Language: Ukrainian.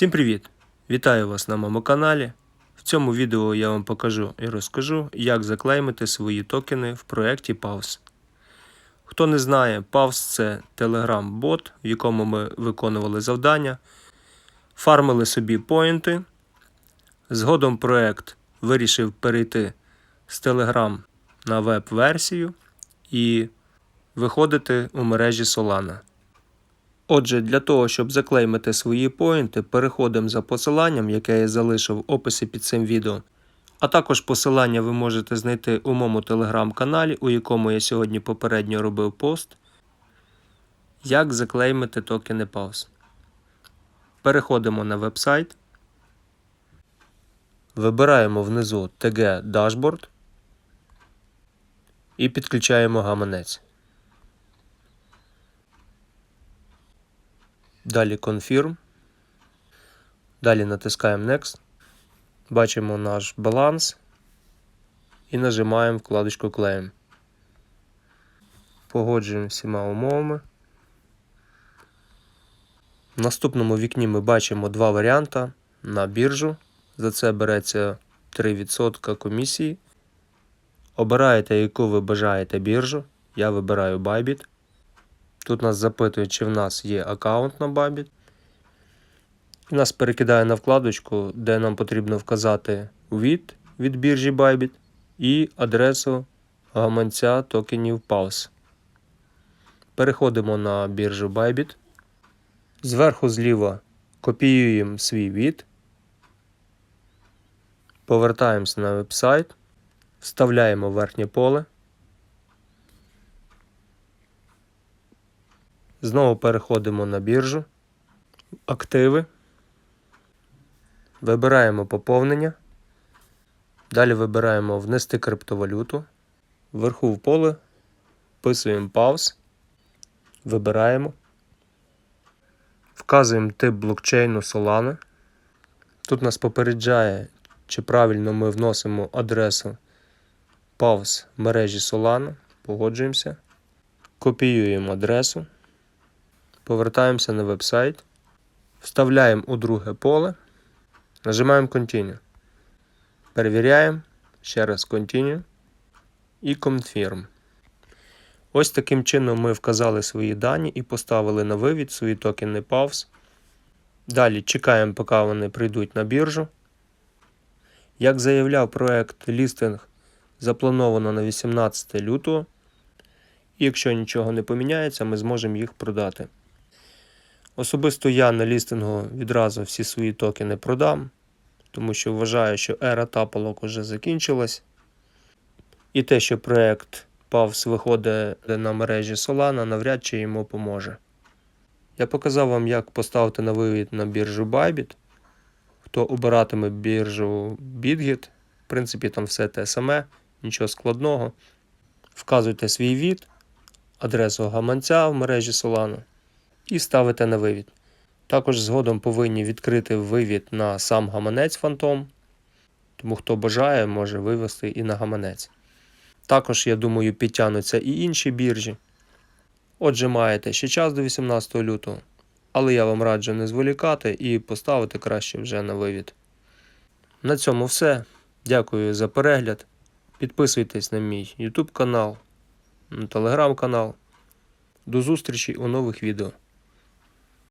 Всім привіт! Вітаю вас на моєму каналі. В цьому відео я вам покажу і розкажу, як заклеймити свої токени в проєкті Pavs. Хто не знає, Pavs це Telegram-бот, в якому ми виконували завдання, фармили собі поінти. Згодом проєкт вирішив перейти з Telegram на веб-версію і виходити у мережі Solana. Отже, для того, щоб заклеймити свої поінти, переходимо за посиланням, яке я залишив в описі під цим відео. А також посилання ви можете знайти у моєму телеграм-каналі, у якому я сьогодні попередньо робив пост. Як заклеймити токени Pause. Переходимо на веб-сайт. Вибираємо внизу TG Dashboard і підключаємо гаманець. Далі Confirm. Далі натискаємо Next. Бачимо наш баланс і нажимаємо вкладочку Claim. Погоджуємо всіма умовами. В наступному вікні ми бачимо два варіанти на біржу. За це береться 3% комісії. Обираєте, яку ви бажаєте біржу. Я вибираю Bybit. Тут нас запитують, чи в нас є аккаунт на Bybit. І нас перекидає на вкладочку, де нам потрібно вказати від від біржі Bybit і адресу гаманця токенів Pause. Переходимо на біржу Bybit. Зверху зліва копіюємо свій від. Повертаємося на веб-сайт, вставляємо верхнє поле. Знову переходимо на біржу, активи, вибираємо поповнення. Далі вибираємо внести криптовалюту. Вверху в поле вписуємо пауз, вибираємо, вказуємо тип блокчейну Solana. Тут нас попереджає, чи правильно ми вносимо адресу пауз мережі Solana. Погоджуємося. Копіюємо адресу. Повертаємося на веб-сайт, вставляємо у друге поле, нажимаємо Continue. Перевіряємо, ще раз Continue і Confirm. Ось таким чином ми вказали свої дані і поставили на вивід свої токени Pause. Далі чекаємо, поки вони прийдуть на біржу. Як заявляв проект лістинг заплановано на 18 лютого. І якщо нічого не поміняється, ми зможемо їх продати. Особисто я на лістингу відразу всі свої токени продам, тому що вважаю, що ера тапалок вже закінчилась. І те, що проект PAVS виходить на мережі Solana, навряд чи йому поможе. Я показав вам, як поставити на вивід на біржу Bybit. Хто обиратиме біржу BitGet, в принципі, там все те саме, нічого складного. Вказуйте свій від, адресу гаманця в мережі Solana і ставите на вивід. Також згодом повинні відкрити вивід на сам гаманець Phantom, тому хто бажає, може вивести і на гаманець. Також, я думаю, підтягнуться і інші біржі. Отже, маєте ще час до 18 лютого, але я вам раджу не зволікати і поставити краще вже на вивід. На цьому все. Дякую за перегляд. Підписуйтесь на мій YouTube канал, на телеграм канал. До зустрічі у нових відео.